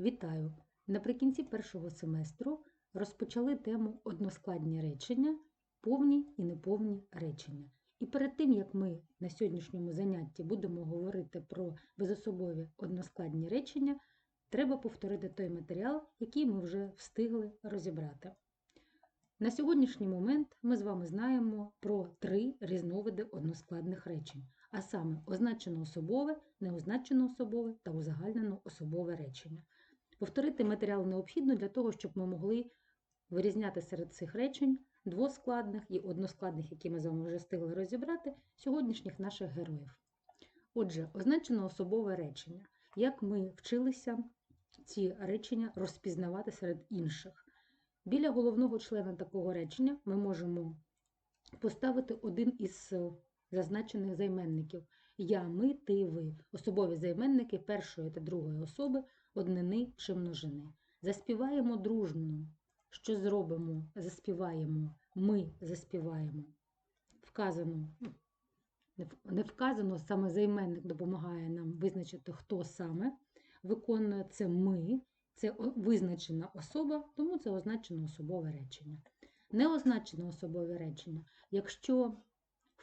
Вітаю! Наприкінці першого семестру розпочали тему односкладні речення, повні і неповні речення. І перед тим, як ми на сьогоднішньому занятті будемо говорити про безособові односкладні речення, треба повторити той матеріал, який ми вже встигли розібрати. На сьогоднішній момент ми з вами знаємо про три різновиди односкладних речень, а саме означено особове, неозначено особове та узагальнено особове речення. Повторити матеріал необхідно для того, щоб ми могли вирізняти серед цих речень двоскладних і односкладних, які ми з вами вже встигли розібрати, сьогоднішніх наших героїв. Отже, означено особове речення. Як ми вчилися ці речення розпізнавати серед інших? Біля головного члена такого речення ми можемо поставити один із зазначених займенників я, ми, ти, ви, особові займенники першої та другої особи, однини чи множини. Заспіваємо дружно. Що зробимо? Заспіваємо, ми заспіваємо. Вказано, не вказано, саме займенник допомагає нам визначити, хто саме виконує це ми, це визначена особа, тому це означено особове речення. Неозначено особове речення. Якщо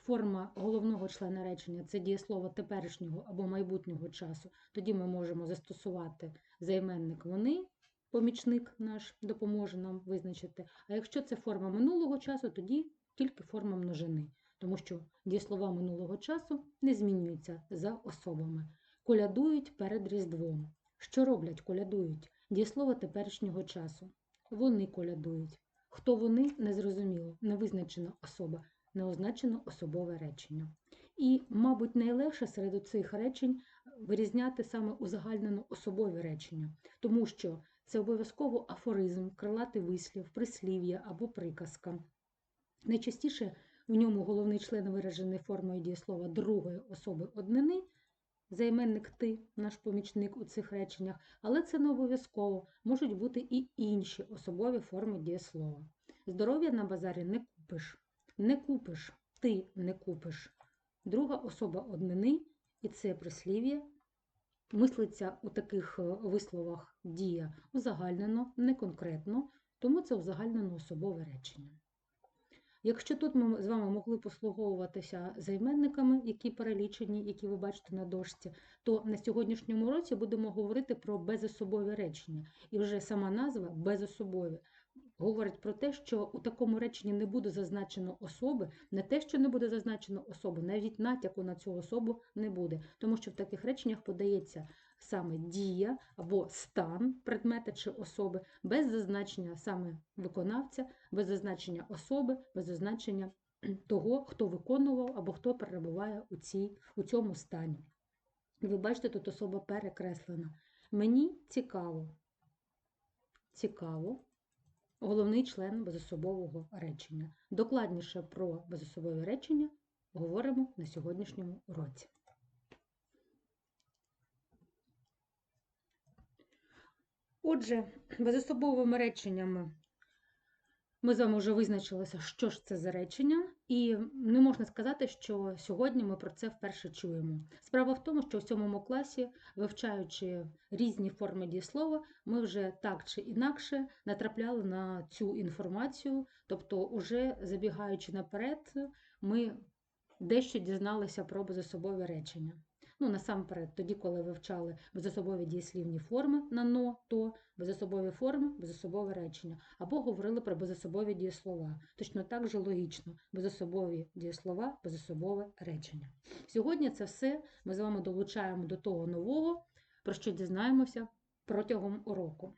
форма головного члена речення це дієслово теперішнього або майбутнього часу, тоді ми можемо застосувати займенник вони, помічник наш допоможе нам визначити. А якщо це форма минулого часу, тоді тільки форма множини, тому що дієслова минулого часу не змінюються за особами. Колядують перед Різдвом. Що роблять, колядують? Дієслово теперішнього часу. Вони колядують. Хто вони, незрозуміло, невизначена особа, неозначено особове речення. І, мабуть, найлегше серед цих речень вирізняти саме узагальнено особові речення, тому що це обов'язково афоризм, крилатий вислів, прислів'я або приказка. Найчастіше в ньому головний член виражений формою дієслова другої особи однини, займенник ти, наш помічник у цих реченнях, але це не обов'язково, можуть бути і інші особові форми дієслова. Здоров'я на базарі не купиш, не купиш, ти не купиш. Друга особа однини, і це прислів'я, мислиться у таких висловах дія узагальнено, не конкретно, тому це узагальнено особове речення. Якщо тут ми з вами могли послуговуватися займенниками, які перелічені, які ви бачите на дошці, то на сьогоднішньому році будемо говорити про безособові речення. І вже сама назва безособові говорить про те, що у такому реченні не буде зазначено особи, не те, що не буде зазначено особи, навіть натяку на цю особу не буде, тому що в таких реченнях подається саме дія або стан предмета чи особи, без зазначення саме виконавця, без зазначення особи, без зазначення того, хто виконував або хто перебуває у, цій, у цьому стані. Ви бачите, тут особа перекреслена. Мені цікаво. Цікаво. Головний член безособового речення. Докладніше про безособове речення говоримо на сьогоднішньому уроці. Отже, безособовими реченнями ми з вами вже визначилися, що ж це за речення, і не можна сказати, що сьогодні ми про це вперше чуємо. Справа в тому, що в сьомому класі, вивчаючи різні форми дієслова, ми вже так чи інакше натрапляли на цю інформацію, тобто, уже забігаючи наперед, ми дещо дізналися про безособові речення. Ну, насамперед, тоді, коли вивчали безособові дієслівні форми на но, то, безособові форми, безособове речення, або говорили про безособові дієслова. Точно так же логічно, безособові дієслова, безособове речення. Сьогодні це все ми з вами долучаємо до того нового, про що дізнаємося протягом уроку.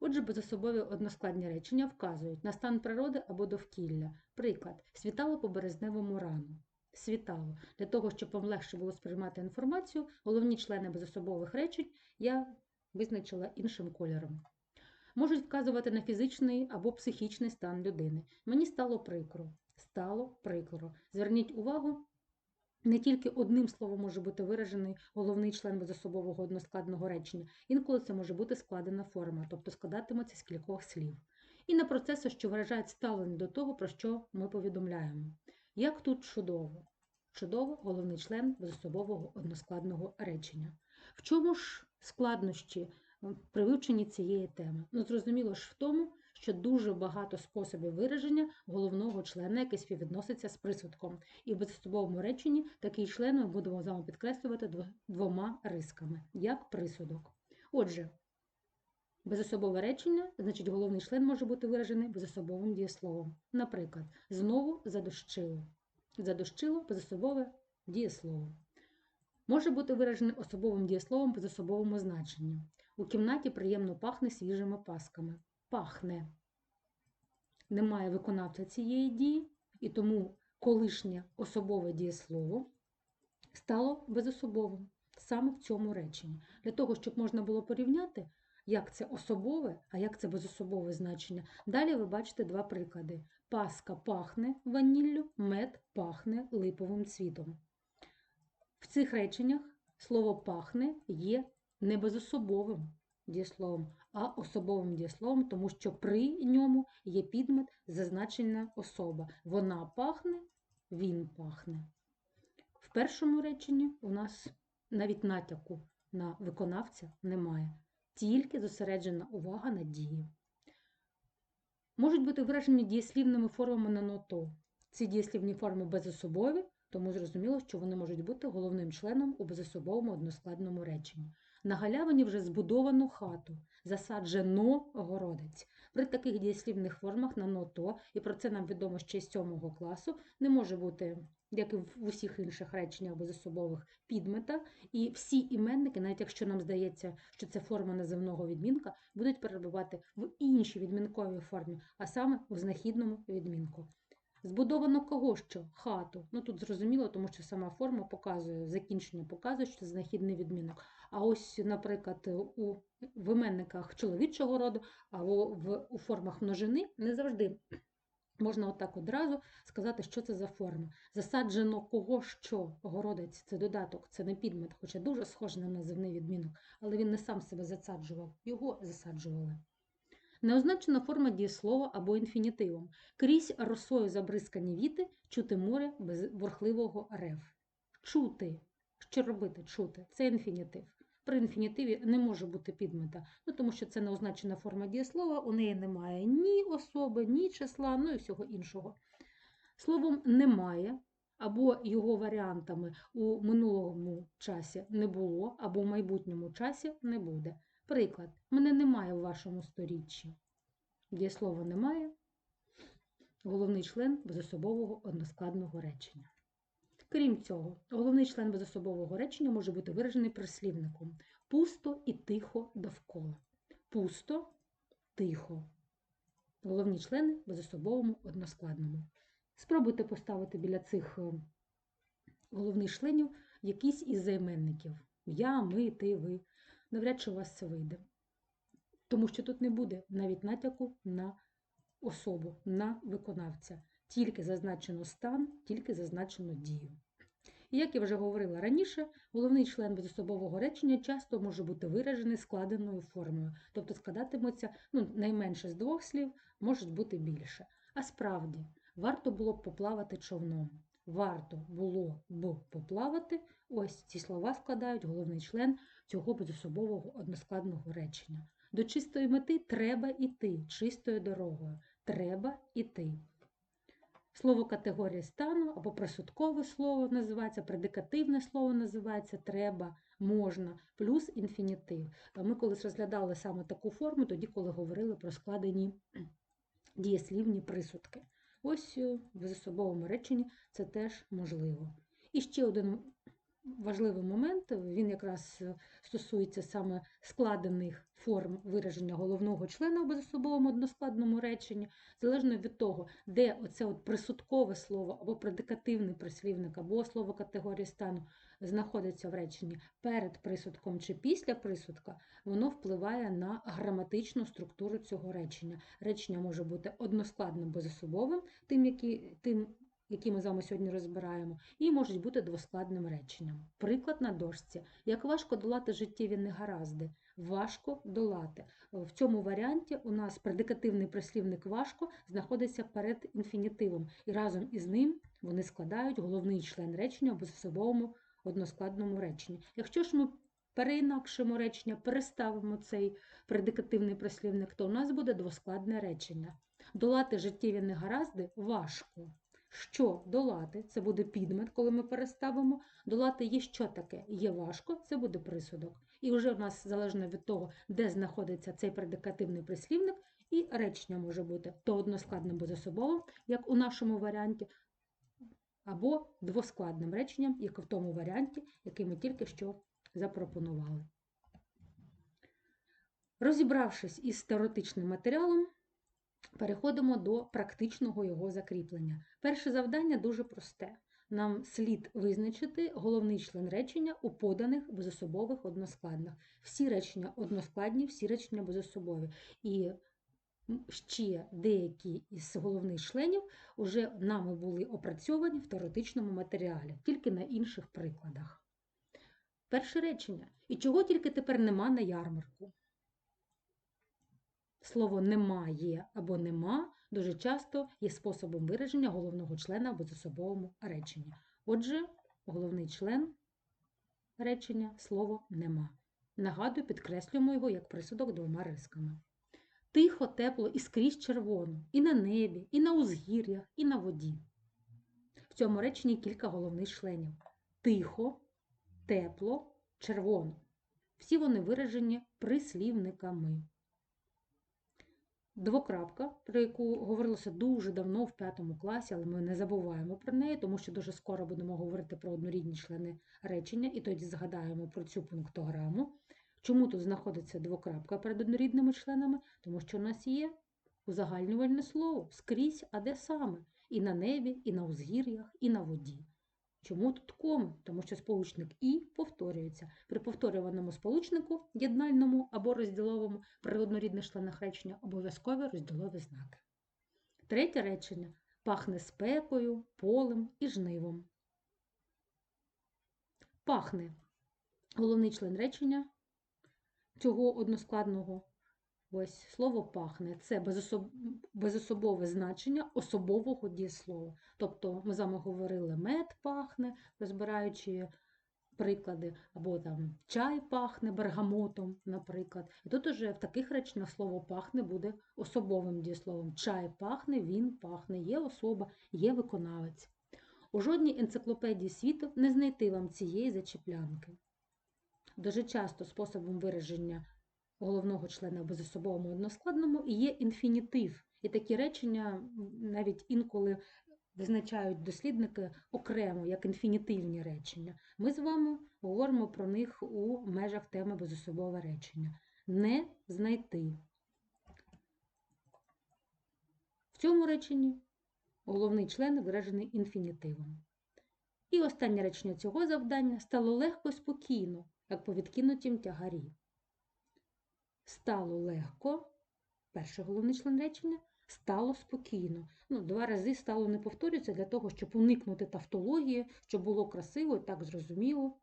Отже, безособові односкладні речення вказують на стан природи або довкілля. Приклад, світало по березневому рану світало. Для того, щоб вам легше було сприймати інформацію, головні члени безособових речень я визначила іншим кольором. Можуть вказувати на фізичний або психічний стан людини. Мені стало прикро. Стало прикро. Зверніть увагу, не тільки одним словом може бути виражений головний член безособового односкладного речення. Інколи це може бути складена форма, тобто складатиметься з кількох слів. І на процеси, що виражають ставлення до того, про що ми повідомляємо. Як тут чудово? Чудово головний член безособового односкладного речення. В чому ж складнощі при вивченні цієї теми. Ну, зрозуміло ж в тому, що дуже багато способів вираження головного члена, який співвідноситься з присудком. І в безособовому реченні такий член ми будемо з вами підкреслювати двома рисками, як присудок. Отже, безособове речення, значить головний член може бути виражений безособовим дієсловом. Наприклад, знову задощило. Задощило безособове дієслово. Може бути виражений особовим дієсловом без особовому значенні. У кімнаті приємно пахне свіжими пасками. Пахне. Немає виконавця цієї дії, і тому колишнє особове дієслово стало безособовим саме в цьому реченні. Для того, щоб можна було порівняти, як це особове, а як це безособове значення. Далі ви бачите два приклади: паска пахне ваніллю, мед пахне липовим цвітом. В цих реченнях слово пахне є не безособовим дієсловом, а особовим дієсловом, тому що при ньому є підмет зазначена особа. Вона пахне, він пахне. В першому реченні у нас навіть натяку на виконавця немає, тільки зосереджена увага на дії. Можуть бути виражені дієслівними формами на ното. Ці дієслівні форми безособові, тому зрозуміло, що вони можуть бути головним членом у безособовому односкладному реченні. На галявині вже збудовано хату, засаджено городець. При таких дієслівних формах на ното, і про це нам відомо ще з 7 класу, не може бути, як і в усіх інших реченнях безособових, підмета, і всі іменники, навіть якщо нам здається, що це форма називного відмінка, будуть перебувати в іншій відмінковій формі, а саме у знахідному відмінку. Збудовано кого що? Хату. Ну тут зрозуміло, тому що сама форма показує, закінчення показує, що це знахідний відмінок. А ось, наприклад, у в іменниках чоловічого роду або в, у формах множини не завжди можна отак одразу сказати, що це за форма. Засаджено кого що городець це додаток, це не підмет, хоча дуже схожий на називний відмінок, але він не сам себе засаджував, його засаджували. Неозначена форма дієслова або інфінітивом. Крізь росою забризкані віти чути море без бурхливого рев. Чути. Що робити? Чути. Це інфінітив. При інфінітиві не може бути підмета, ну тому що це неозначена форма дієслова, у неї немає ні особи, ні числа, ну і всього іншого. Словом немає, або його варіантами у минулому часі не було, або в майбутньому часі не буде. Приклад, мене немає в вашому сторіччі. Дієслова немає. Головний член безособового односкладного речення. Крім цього, головний член безособового речення може бути виражений прислівником пусто і тихо довкола. Пусто, тихо. Головні члени безособовому односкладному. Спробуйте поставити біля цих е, головних членів якийсь із займенників. Я, ми, ти, ви. Навряд чи у вас це вийде. Тому що тут не буде навіть натяку на особу, на виконавця. Тільки зазначено стан, тільки зазначено дію. І як я вже говорила раніше, головний член безособового речення часто може бути виражений складеною формою, тобто складатиметься ну, найменше з двох слів, можуть бути більше. А справді, варто було б поплавати човном. Варто було б поплавати. Ось ці слова складають головний член цього безособового односкладного речення. До чистої мети треба іти чистою дорогою. Треба іти. Слово категорії стану або присудкове слово називається, предикативне слово називається треба, можна, плюс інфінітив. Ми колись розглядали саме таку форму, тоді, коли говорили про складені дієслівні присудки. Ось е, в засобовому реченні це теж можливо. І ще один важливий момент, він якраз е, стосується саме складених форм вираження головного члена в безособовому односкладному реченні, залежно від того, де оце от присудкове слово або предикативний прислівник, або слово категорії стану знаходиться в реченні перед присудком чи після присудка, воно впливає на граматичну структуру цього речення. Речення може бути односкладним безособовим, тим, які, тим які ми з вами сьогодні розбираємо, і можуть бути двоскладним реченням. Приклад на дошці. Як важко долати життєві негаразди? Важко долати. В цьому варіанті у нас предикативний прислівник важко знаходиться перед інфінітивом, і разом із ним вони складають головний член речення в безособовому односкладному реченні. Якщо ж ми переінакшимо речення, переставимо цей предикативний прислівник, то у нас буде двоскладне речення. Долати життєві негаразди важко. Що долати? Це буде підмет, коли ми переставимо. Долати є що таке? Є важко, це буде присудок. І вже у нас залежно від того, де знаходиться цей предикативний прислівник, і речення може бути то односкладним безособовим, як у нашому варіанті, або двоскладним реченням, як в тому варіанті, який ми тільки що запропонували. Розібравшись із теоретичним матеріалом, переходимо до практичного його закріплення. Перше завдання дуже просте. Нам слід визначити головний член речення у поданих безособових односкладних. Всі речення односкладні, всі речення безособові. І ще деякі із головних членів вже нами були опрацьовані в теоретичному матеріалі, тільки на інших прикладах. Перше речення. І чого тільки тепер нема на ярмарку? Слово немає або нема дуже часто є способом вираження головного члена в безособовому реченні. Отже, головний член речення слово нема. Нагадую, підкреслюємо його як присудок двома рисками. Тихо, тепло і скрізь червоно, і на небі, і на узгір'ях, і на воді. В цьому реченні кілька головних членів. Тихо, тепло, червоно. Всі вони виражені прислівниками. Двокрапка, про яку говорилося дуже давно в п'ятому класі, але ми не забуваємо про неї, тому що дуже скоро будемо говорити про однорідні члени речення, і тоді згадаємо про цю пунктограму. Чому тут знаходиться двокрапка перед однорідними членами? Тому що у нас є узагальнювальне слово скрізь, а де саме? І на небі, і на узгір'ях, і на воді. Чому тут коми? Тому що сполучник І повторюється. При повторюваному сполучнику, єднальному або розділовому при однорідних членах речення обов'язкові розділові знаки. Третє речення пахне спекою, полем і жнивом. Пахне головний член речення цього односкладного. Ось слово пахне це безособ... безособове значення особового дієслова. Тобто ми з вами говорили мед пахне, розбираючи приклади, або там чай пахне бергамотом, наприклад. І тут уже в таких реченнях слово пахне буде особовим дієсловом. Чай пахне, він пахне, є особа, є виконавець. У жодній енциклопедії світу не знайти вам цієї зачеплянки. Дуже часто способом вираження головного члена в безособовому односкладному і є інфінітив. І такі речення навіть інколи визначають дослідники окремо як інфінітивні речення. Ми з вами говоримо про них у межах теми безособове речення. Не знайти. В цьому реченні головний член виражений інфінітивом. І останнє речення цього завдання стало легко і спокійно, як по відкинутім тягарі. Стало легко, перший головний член речення, стало спокійно. Ну, Два рази стало не повторюється для того, щоб уникнути тавтології, щоб було красиво і так зрозуміло.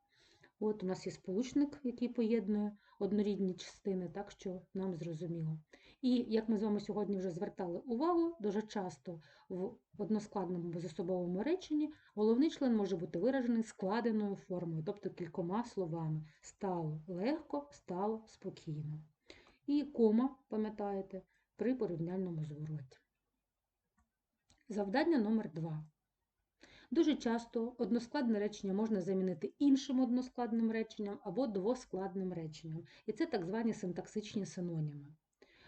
От у нас є сполучник, який поєднує однорідні частини, так що нам зрозуміло. І як ми з вами сьогодні вже звертали увагу, дуже часто в односкладному безособовому реченні головний член може бути виражений складеною формою, тобто кількома словами. Стало легко, стало спокійно. І кома, пам'ятаєте, при порівняльному звороті. Завдання номер 2. Дуже часто односкладне речення можна замінити іншим односкладним реченням або двоскладним реченням. І це так звані синтаксичні синоніми.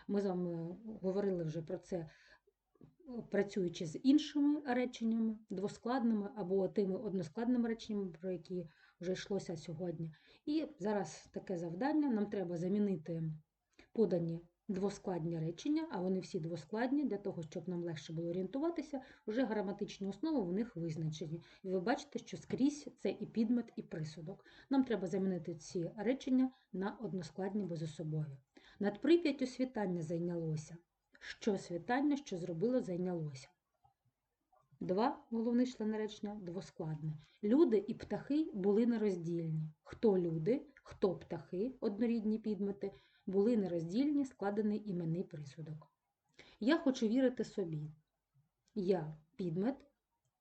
Ми з вами говорили вже про це, працюючи з іншими реченнями, двоскладними або тими односкладними реченнями, про які вже йшлося сьогодні. І зараз таке завдання: нам треба замінити подані двоскладні речення, а вони всі двоскладні, для того, щоб нам легше було орієнтуватися, вже граматичні основи в них визначені. І ви бачите, що скрізь це і підмет, і присудок. Нам треба замінити ці речення на односкладні безособові. Над прип'яттю світання зайнялося. Що світання, що зробило, зайнялося. Два головні члени речення двоскладне. Люди і птахи були нероздільні. Хто люди, хто птахи, однорідні підмети, були нероздільні, складений іменний присудок. Я хочу вірити собі. Я підмет,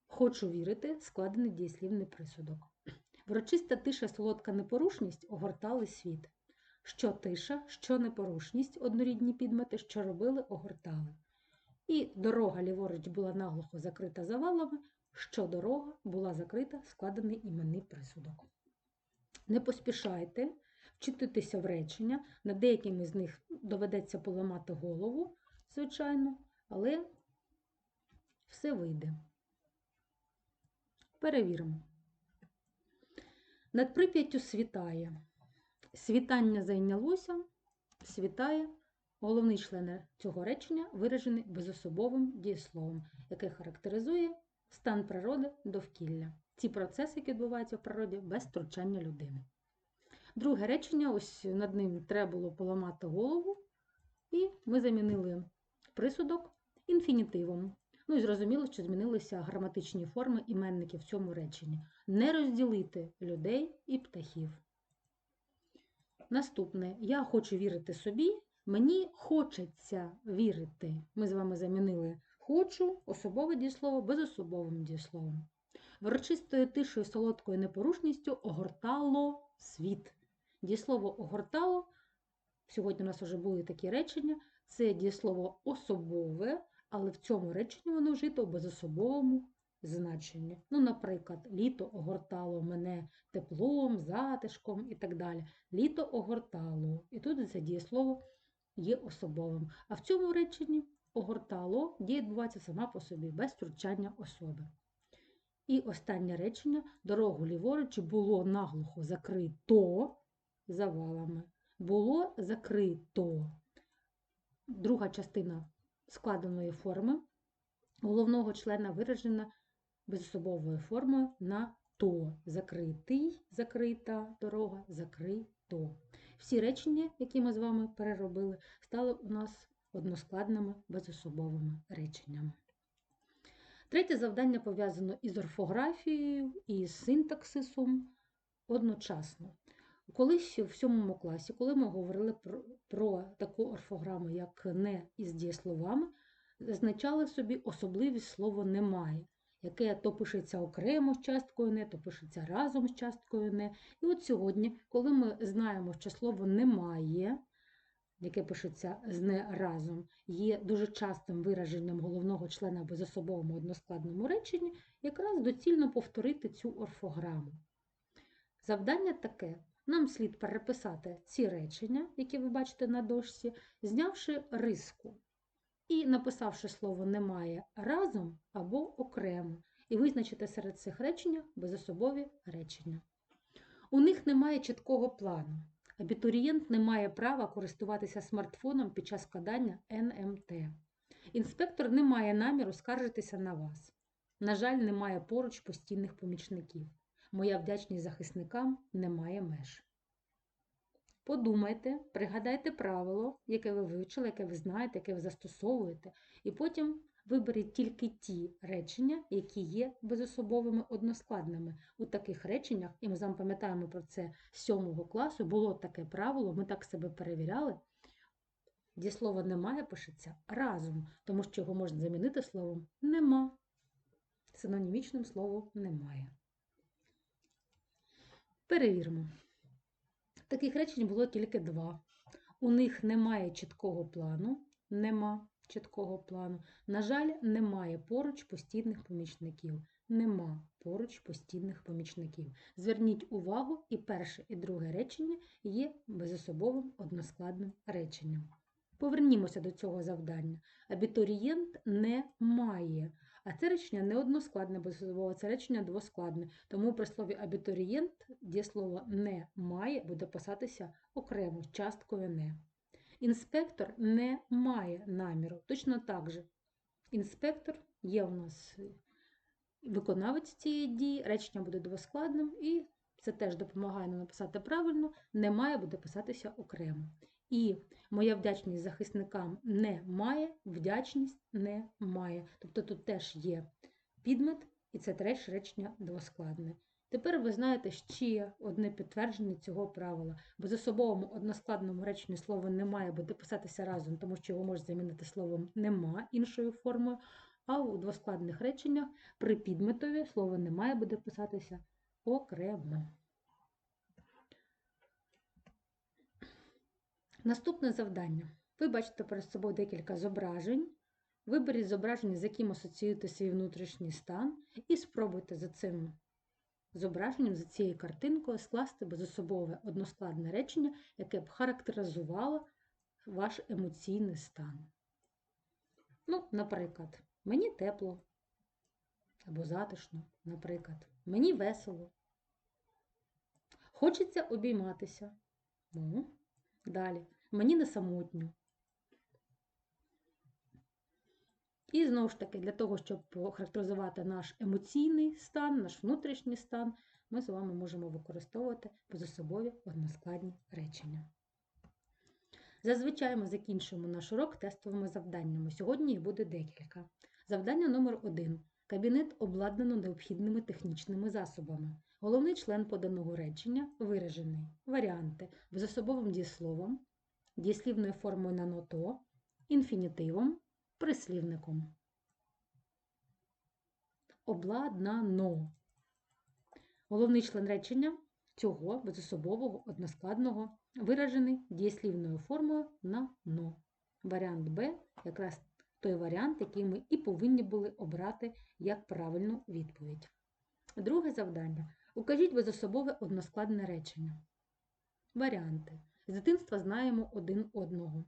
хочу вірити, складений дієслівний присудок. Врочиста тиша, солодка непорушність огортали світ. Що тиша, що непорушність, однорідні підмети, що робили, огортали. І дорога ліворуч була наглухо закрита завалами, що дорога була закрита, складений іменний присудок. Не поспішайте вчититися в речення, над деякими з них доведеться поламати голову, звичайно, але все вийде. Перевіримо. Над Прип'яттю світає. Світання зайнялося, світає. Головний член цього речення виражений безособовим дієсловом, яке характеризує стан природи довкілля. Ці процеси, які відбуваються в природі, без втручання людини. Друге речення, ось над ним треба було поламати голову, і ми замінили присудок інфінітивом. Ну і зрозуміло, що змінилися граматичні форми іменників в цьому реченні. Не розділити людей і птахів. Наступне. Я хочу вірити собі, мені хочеться вірити. Ми з вами замінили хочу, особове дієслово безособовим дієсловом. Врочистою тишою, солодкою непорушністю огортало світ. Дієслово огортало, сьогодні у нас вже були такі речення, це дієслово особове, але в цьому реченні воно вжито в безособовому значенні. Ну, наприклад, літо огортало мене теплом, затишком і так далі. Літо огортало. І тут це дієслово є особовим. А в цьому реченні огортало дія відбувається сама по собі, без втручання особи. І останнє речення дорогу ліворуч було наглухо закрито завалами. Було закрито. Друга частина складеної форми головного члена виражена безособовою формою на то. Закритий, закрита дорога, закрито. Всі речення, які ми з вами переробили, стали у нас односкладними безособовими реченнями. Третє завдання пов'язано із орфографією і з синтаксисом одночасно. Колись в сьомому класі, коли ми говорили про, про таку орфограму, як не із дієсловами, зазначали собі особливість слова немає, яке то пишеться окремо з часткою не, то пишеться разом з часткою не. І от сьогодні, коли ми знаємо, що слово немає, яке пишеться з не разом, є дуже частим вираженням головного члена в безособовому односкладному реченні, якраз доцільно повторити цю орфограму. Завдання таке. Нам слід переписати ці речення, які ви бачите на дошці, знявши риску і написавши слово немає разом або окремо, і визначити серед цих речень безособові речення. У них немає чіткого плану. Абітурієнт не має права користуватися смартфоном під час складання НМТ. Інспектор не має наміру скаржитися на вас. На жаль, немає поруч постійних помічників. Моя вдячність захисникам не має меж. Подумайте, пригадайте правило, яке ви вивчили, яке ви знаєте, яке ви застосовуєте, і потім виберіть тільки ті речення, які є безособовими односкладними. У таких реченнях, і ми з вами пам'ятаємо про це з 7 класу, було таке правило, ми так себе перевіряли. Дієслово немає пишеться разом, тому що його можна замінити словом нема. Синонімічним словом немає. Перевіримо. Таких речень було тільки два. У них немає чіткого плану, нема чіткого плану. На жаль, немає поруч постійних помічників. Нема поруч постійних помічників. Зверніть увагу, і перше, і друге речення є безособовим односкладним реченням. Повернімося до цього завдання. Абітурієнт не має. А це речення не односкладне безособове, це речення двоскладне. Тому при слові абітурієнт дієслово не має буде писатися окремо часткою не. Інспектор не має наміру. Точно так же. Інспектор є у нас виконавець цієї дії, речення буде двоскладним, і це теж допомагає нам написати правильно, не має буде писатися окремо. І моя вдячність захисникам не має, вдячність не має. Тобто тут теж є підмет, і це теж речення двоскладне. Тепер ви знаєте ще одне підтвердження цього правила. Безособовому односкладному реченні слово немає буде писатися разом, тому що його можна замінити словом нема іншою формою. А у двоскладних реченнях при підметові слово немає буде писатися окремо. Наступне завдання. Ви бачите перед собою декілька зображень. Виберіть зображення, з яким асоціюєте свій внутрішній стан, і спробуйте за цим зображенням, за цією картинкою скласти безособове односкладне речення, яке б характеризувало ваш емоційний стан. Ну, наприклад, мені тепло або затишно, наприклад, мені весело. Хочеться обійматися. Ну, далі. Мені не самотньо. І знову ж таки, для того, щоб охарактеризувати наш емоційний стан, наш внутрішній стан, ми з вами можемо використовувати позасобові односкладні речення. Зазвичай ми закінчуємо наш урок тестовими завданнями. Сьогодні їх буде декілька. Завдання номер 1 Кабінет обладнано необхідними технічними засобами. Головний член поданого речення виражений. Варіанти безособовим дієсловом, дієслівною формою на ното, інфінітивом, прислівником. Обладнано. Головний член речення цього безособового односкладного виражений дієслівною формою на но. Варіант Б якраз той варіант, який ми і повинні були обрати як правильну відповідь. Друге завдання. Укажіть безособове односкладне речення. Варіанти. З дитинства знаємо один одного.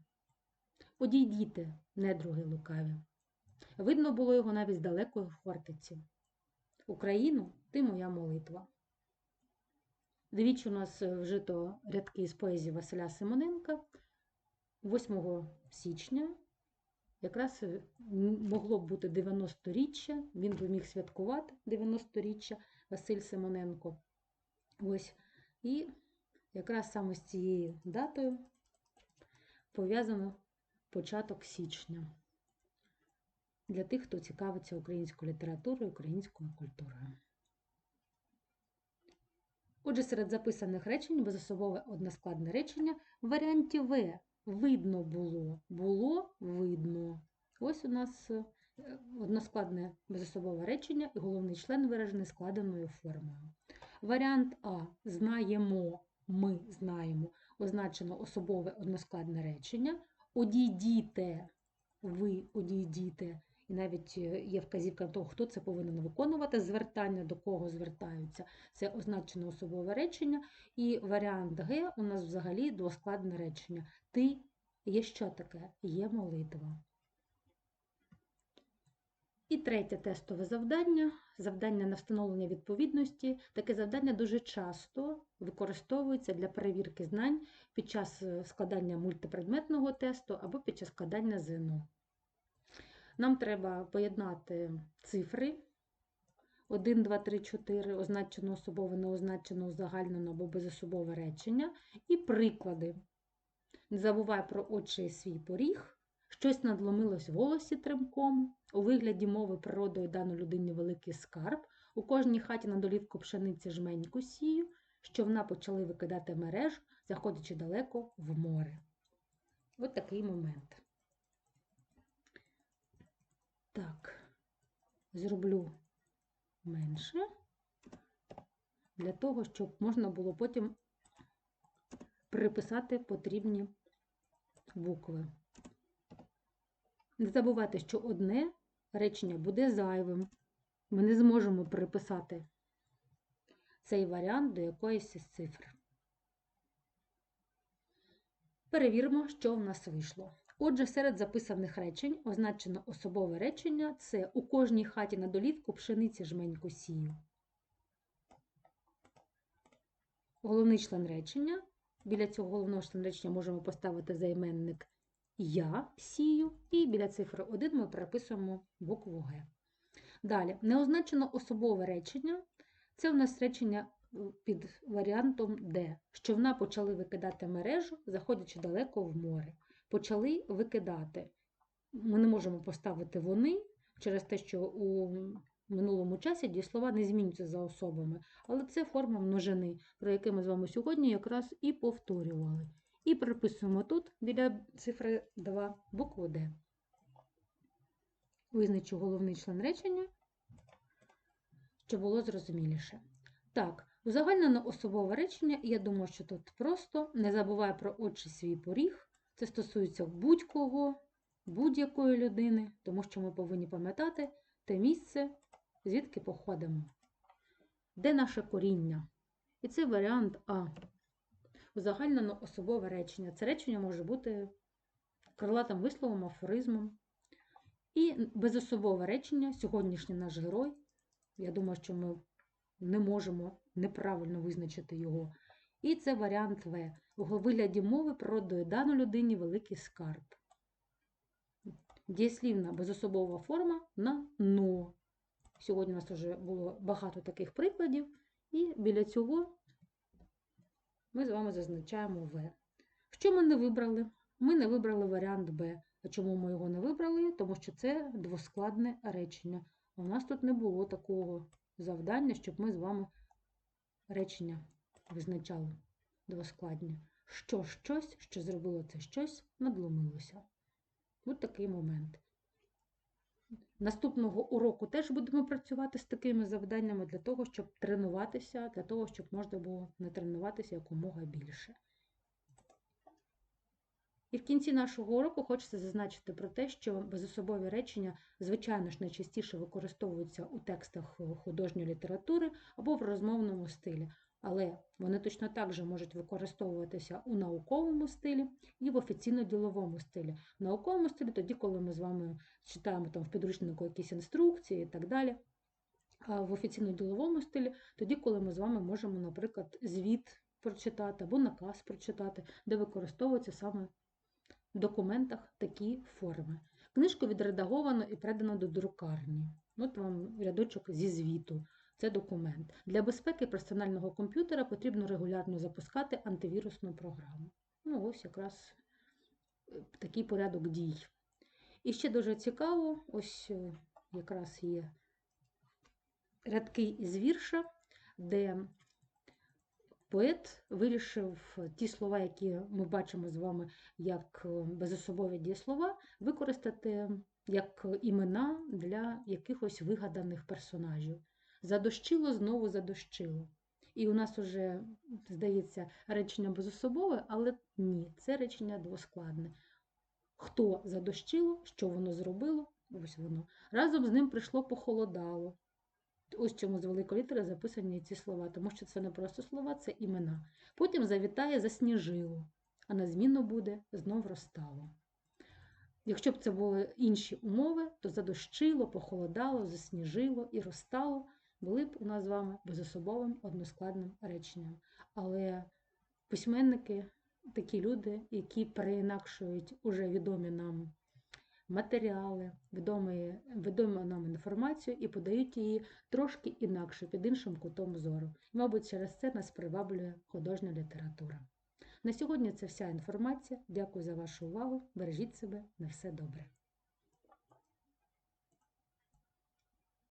Одійдіте, недруги лукаві. Видно було його навіть з далекої фортеці. Україну, ти моя молитва. Двічі у нас вжито рядки з поезії Василя Симоненка 8 січня. Якраз могло б бути 90-річчя, він би міг святкувати 90-річчя Василь Симоненко. Ось. І якраз саме з цією датою пов'язано початок січня для тих, хто цікавиться українською літературою, українською культурою. Отже, серед записаних речень безособове односкладне речення в варіанті В видно було, було видно. Ось у нас е, односкладне безособове речення і головний член виражений складеною формою. Варіант А знаємо, ми знаємо, означено особове односкладне речення. Одійдіте, ви одійдіте. І навіть е, є вказівка того, хто це повинен виконувати, звертання до кого звертаються. Це означено особове речення. І варіант Г у нас взагалі двоскладне речення. Ти є що таке? Є молитва. І третє тестове завдання завдання на встановлення відповідності. Таке завдання дуже часто використовується для перевірки знань під час е, складання мультипредметного тесту або під час складання ЗНО. Нам треба поєднати цифри 1, 2, 3, 4, означено особове, неозначено, узагальнено або безособове речення, і приклади. Не забувай про очі свій поріг. Щось надломилось в волосі тремком, у вигляді мови природою дано людині великий скарб, у кожній хаті на долівку пшениці жменьку сію, що вона почали викидати мереж, заходячи далеко в море. От такий момент. Так, зроблю менше, для того, щоб можна було потім приписати потрібні букви. Не забувайте, що одне речення буде зайвим. Ми не зможемо переписати цей варіант до якоїсь із цифр. Перевіримо, що в нас вийшло. Отже, серед записаних речень означено особове речення це у кожній хаті на долівку пшениці жменьку сію. Головний член речення. Біля цього головного член речення можемо поставити займенник я сію, і біля цифри 1 ми переписуємо букву Г. Далі, неозначено особове речення це у нас речення е, під варіантом Д. Човна почали викидати мережу, заходячи далеко в море. Почали викидати. Ми не можемо поставити вони через те, що у минулому часі дієслова не змінюються за особами, але це форма множини, про яку ми з вами сьогодні якраз і повторювали. І приписуємо тут біля цифри 2 букву Д. Визначу головний член речення, щоб було зрозуміліше. Так, узагальнено особове речення, я думаю, що тут просто не забувай про отчий свій поріг. Це стосується будь-кого, будь-якої людини, тому що ми повинні пам'ятати те місце, звідки походимо. Де наше коріння? І це варіант А. Узагальнено особове речення. Це речення може бути крилатим висловом, афоризмом. І безособове речення, сьогоднішній наш герой. Я думаю, що ми не можемо неправильно визначити його. І це варіант В. У вигляді мови природою дано людині великий скарб. Дієслівна безособова форма на но. Сьогодні у нас вже було багато таких прикладів, і біля цього ми з вами зазначаємо В. Що ми не вибрали? Ми не вибрали варіант Б. А чому ми його не вибрали? Тому що це двоскладне речення. У нас тут не було такого завдання, щоб ми з вами речення визначали двоскладні. Що щось, що зробило це щось, надломилося. Ось такий момент. Наступного уроку теж будемо працювати з такими завданнями для того, щоб тренуватися, для того, щоб можна було натренуватися якомога більше. І в кінці нашого уроку хочеться зазначити про те, що безособові речення, звичайно ж, найчастіше використовуються у текстах художньої літератури або в розмовному стилі, але вони точно так же можуть використовуватися у науковому стилі і в офіційно-діловому стилі. В науковому стилі тоді, коли ми з вами читаємо там в підручнику якісь інструкції і так далі. А в офіційно-діловому стилі тоді, коли ми з вами можемо, наприклад, звіт прочитати або наказ прочитати, де використовуються саме в документах такі форми. Книжку відредаговано і передано до друкарні. От вам рядочок зі звіту. Це документ. Для безпеки персонального комп'ютера потрібно регулярно запускати антивірусну програму. Ну, ось якраз е, такий порядок дій. І ще дуже цікаво, ось е, якраз є рядки із вірша, де поет вирішив ті слова, які ми бачимо з вами як е, безособові дієслова, використати як імена для якихось вигаданих персонажів. Задощило, знову задощило. І у нас вже, здається, речення безособове, але ні, це речення двоскладне. Хто задощило, що воно зробило? Ось воно. Разом з ним прийшло похолодало. Ось чому з великої літери записані ці слова, тому що це не просто слова, це імена. Потім завітає засніжило, а на зміну буде знов розстало. Якщо б це були інші умови, то задощило, похолодало, засніжило і розстало були б у нас з вами безособовим односкладним реченням. Але письменники такі люди, які переінакшують уже відомі нам матеріали, відомі, відому нам інформацію і подають її трошки інакше, під іншим кутом зору. І, мабуть, через це нас приваблює художня література. На сьогодні це вся інформація. Дякую за вашу увагу. Бережіть себе на все добре.